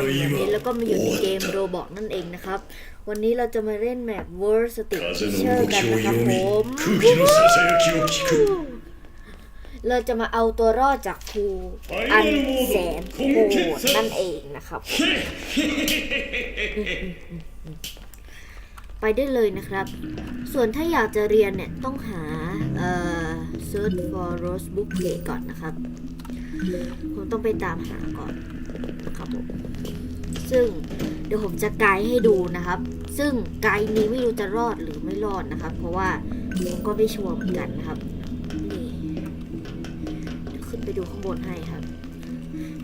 นเหมืนี้แล้วก็มาอยู่ในเกมโรบอทนั่นเองนะครับ วันนี้เราจะมาเล่นแมป World Stick Picture กันนะครับผมเราจะมาเอาตัวรอดจากครูอันแสนโหดนั่นเองนะครับ ไปได้เลยนะครับ ส่วนถ้าอยากจะเรียนเนี่ยต้องหาเอ่อ search for rose book ก่อนนะครับ ผมต้องไปตามหาก่อน ครับผมซึ่งเดี๋ยวผมจะไกด์ให้ดูนะครับ ซึ่งไกด์นี้ไม่รู้จะรอดหรือไม่รอดนะครับ เพราะว่าผมก็ไม่ชัวร์เหมือนกันนะครับนี่ขึ้นไปดูข้างบนให้ครับ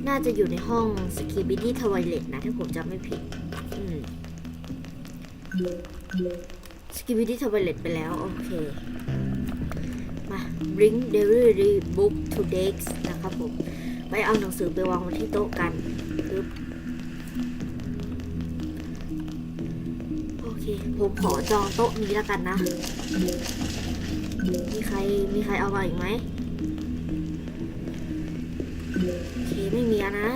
น่าจะอยู่ในห้องสกีบิดี้ทวายเลตนะถ้าผมจำไม่ผิดอืมสกีบิดี้ทวายเลตไปแล้ว โอเค มา bring delivery book to desk นะครับผม ไปเอาหนังสือไปวางไว้ที่โต๊ะกันปึ๊บโอเค ผมขอจองโต๊ะนี้แล้วกันนะ มีใคร มีใครเอามาอีกไหมโอเค ไม่มีนะ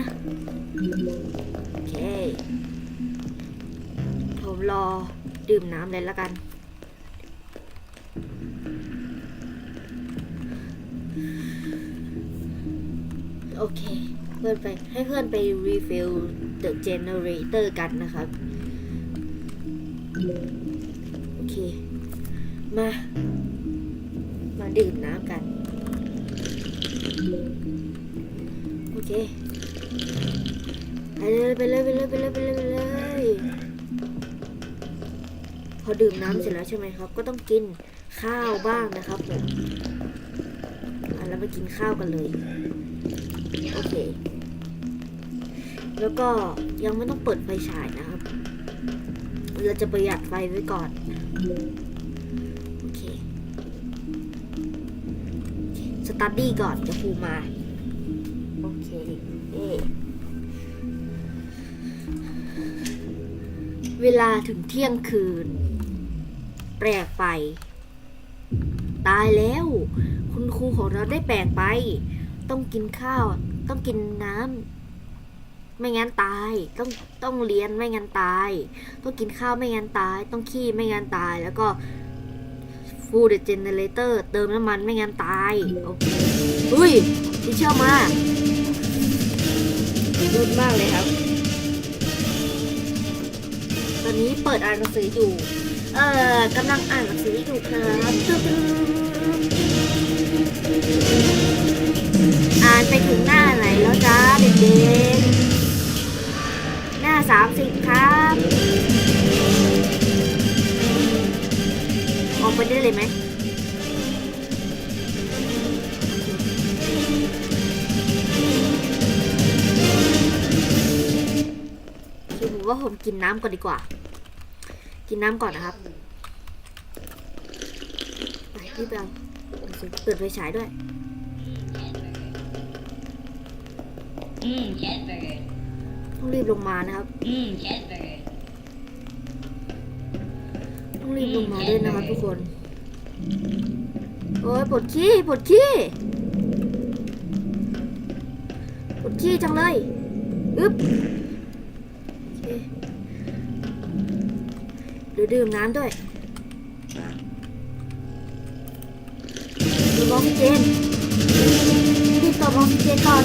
โอเค ผมรอดื่มน้ำเลยแล้วกัน โอเค เพื่อนไปให้เพื่อนไป refill the generator กันนะครับ โอเค มา มาดื่มน้ำกัน โอเค ไปเลยไปเลยไปเลยไปเลยไปเลยไปเลยพอดื่มน้ำเสร็จแล้วใช่ไหมครับ ก็ต้องกินข้าวบ้างนะครับผมแล้วมากินข้าวกันเลย โอเค แล้วก็ยังไม่ต้องเปิดไฟฉายนะครับ เราจะประหยัดไฟไว้ก่อน โอเค สตาร์ดี้ก่อนจะครูมา โอเคเอ๊เวลาถึงเที่ยงคืน แปลกไป ตายแล้ว คุณครูของเราได้แปลกไป ต้องกินข้าว ต้องกินน้ำไม่งั้นตาย ต้องต้องเรียนไม่งั้นตาย ต้องกินข้าวไม่งั้นตาย ต้องขี้ไม่งั้นตาย แล้วก็ฟูเดเจเนเรเตอร์เติมน้ำมันไม่งั้นตายโอเคอุ้ยที่เชื่อมารุนมากเลยครับ ตอนนี้เปิดอ่านหนังสืออยู่ เอ่อกำลังอ่านหนังสืออยู่ครับ เลยไหมคือผมว่าผมกินน้ำก่อนดีกว่า กินน้ำก่อนนะครับไปรีบเอาเปิดไฟฉายด้วย Mmm, cheeseburger. ต้องรีบลงมานะครับ Mmm, cheeseburger. ต้องรีบลงมาด้วยนะครับทุกคน โอ้ยปวดขี้ปวดขี้ปวดขี้จังเลยอึ๊บเดี๋ยวดื่มน้ำด้วยดูออกซิเจนรีบต่อออกเจนก่อน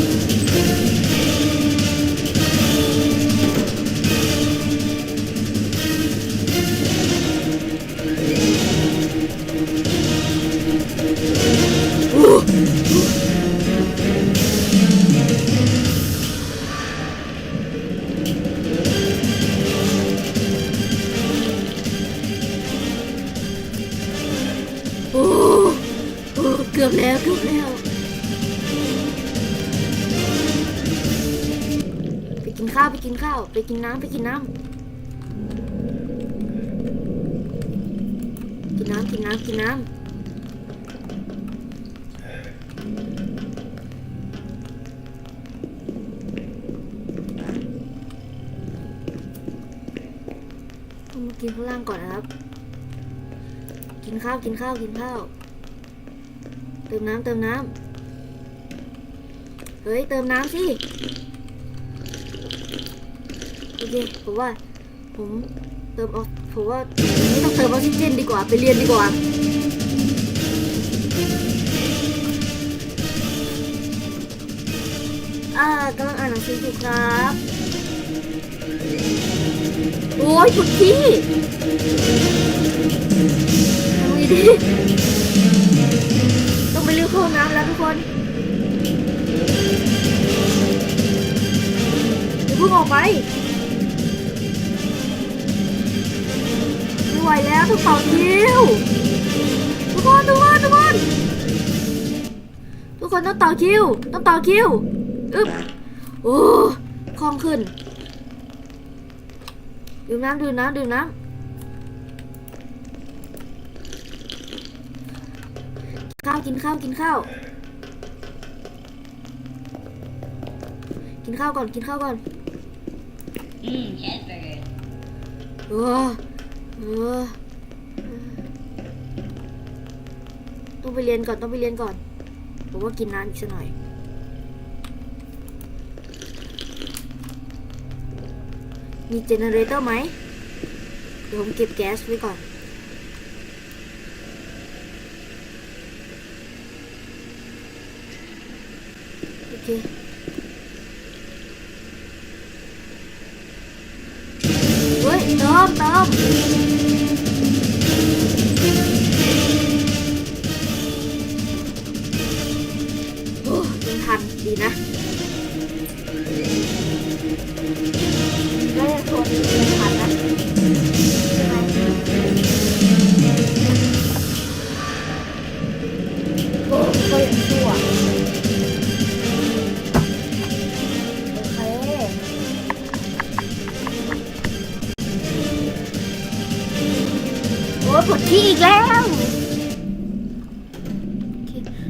าวไปกินข้าว ไปกินน้ำไปกินน้ำกินน้ำกินน้ำกินน้ำมากินข้างล่างก่อนนะครับ กินข้าวกินข้าวกินข้าว เติมน้ำเติมน้ำเฮ้ยเติมน้ำสิ เคผมว่า ผมเติมออกผมว่าไม่ต้องเติมออกซิเจนดีกว่า ไปเรียนดีกว่าอ่ากำลังอ่านหนังสืออยู่ครับ โอ้ยคุณพี่ทำไงดีต้องไปเลือกห้องน้ำแล้วทุกคนอย่าเพิ่งออกไป ไม่ไหวแล้วต้องต่อคิวทุกคนทุกคนทุกคน ทุกคนต้องต่อคิวต้องต่อคิวอึ๊บโอ้คล่องขึ้นดื่มน้ำดื่มน้ำดื่มน้ำข้าวกินข้าวกินข้าวกินข้าวก่อนกินข้าวก่อน Mmm, cheeseburger. เออเออ ต้องไปเรียนก่อนต้องไปเรียนก่อนผมว่ากินน้ำอีกสักหน่อยมีเจเนเรเตอร์ไหม เดี๋ยวผมเก็บแก๊สไว้ก่อน โอเค เฮ้ยเติมเติม นดีนะไม่ได้ทนยังทันนะใช่ไหมโอ้ก็ยังชั่วโอเคโอ้ยปวดขี้อีกแล้ว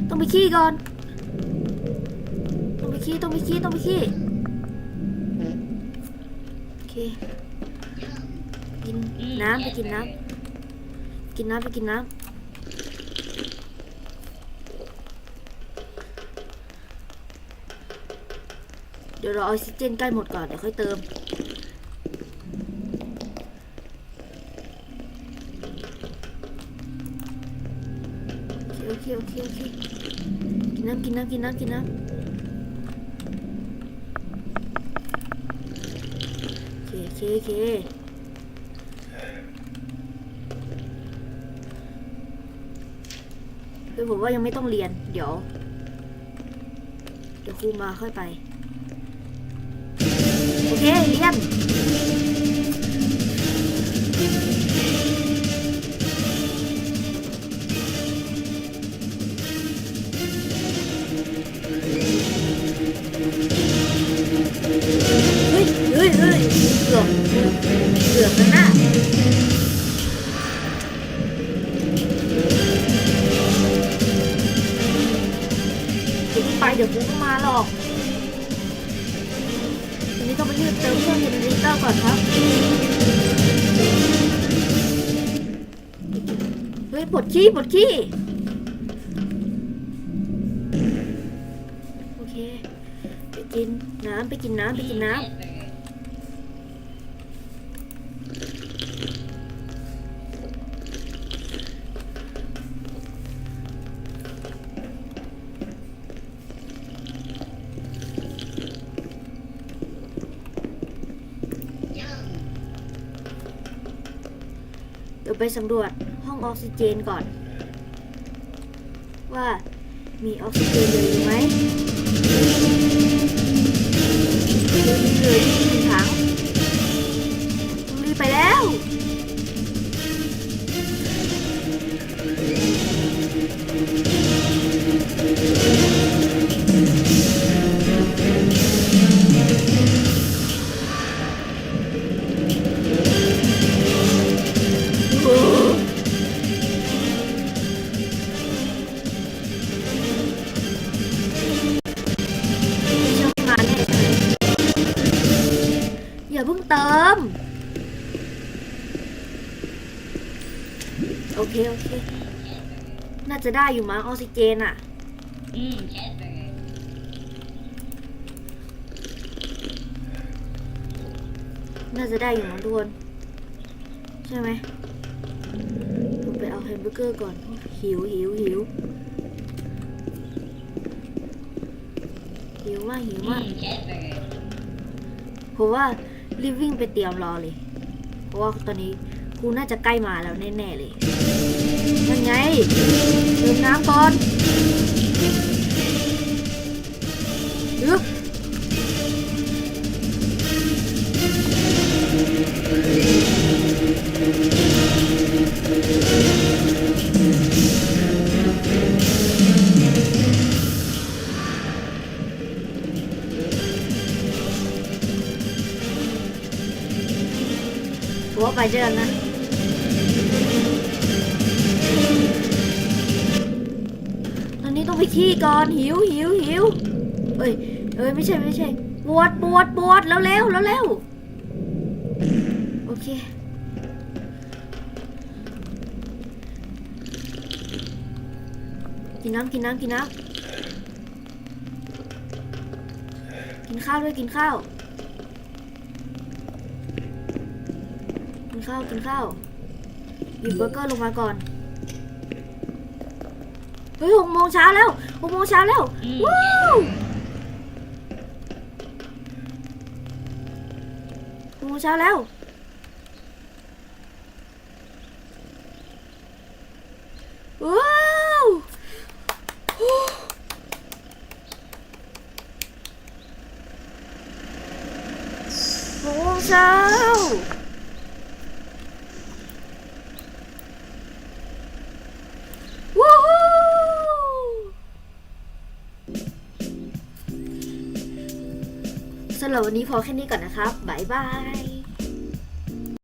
ต้องไปขี้ก่อน ขี้ต้องไปขี้ต้องไปขี้โอเคกินน้ำไปกินน้ำกินน้ำไปกินน้ำเดี๋ยวเราเอาออกซิเจนใกล้หมดก่อนเดี๋ยวค่อยเติมโอเคโอเคโอเคกินน้ำกินน้ำกินน้ำกินน้ำ โอเคโอเคโอเคคือผมว่ายังไม่ต้องเรียน เดี๋ยว เดี๋ยวครูมาค่อยไป โอเค เรียน เฮ้ยเกือบเกือบแล้วนะเดี๋ยวไปเดี๋ยวกูก็มาหรอกทีนี้ต้องไปรีบเติมเครื่องเจเนเรเตอร์ก่อนครับ เฮ้ยปวดขี้ปวดขี้โอเค ไปกินน้ำไปกินน้ำไปกินน้ำ ยวไปสำรวจห้องออกซิเจนก่อน ว่ามีออกซิเจนเหลืออยู่ไหมเหลือเหลืออยู่หนึ่งถังต้องรีบไปแล้ว อย่าเพิ่งเติม โอเค โอเค น่าจะได้อยู่มั้งออกซิเจนอะน่าจะได้อยู่นะทุกคนใช่ไหมผมไปเอาแฮมเบอร์เกอร์ก่อน หิวหิวหิวหิวมากหิวมากผมว่า รีบวิ่งไปเตรียมรอเลย เพราะว่าตอนนี้กูน่าจะใกล้มาแล้วแน่ๆเลยนั่นไงเติมน้ำก่อนยึก เจอนนะตอนนี้ต้องไปขี้ก่อนหิวหิวหิวเอ้ยเอ้ยไม่ใช่ไม่ใช่ปวดปวดปวดแล้วเร็วแล้วเร็วโอเคกินน้ำกินน้ำกินน้ำกินข้าวด้วยกินข้าว ข้าวกินข้าวหยิบเบอร์เกอร์ลงมาก่อน เฮ้ยหกโมงเช้าแล้วหกโมงเช้าแล้ว Mmm, วู้ cheeseburger. หกโมงเช้าแล้ว ว้าวหกโมงเช้า หรับวันนี้พอแค่นี้ก่อนนะครับบ๊ายบาย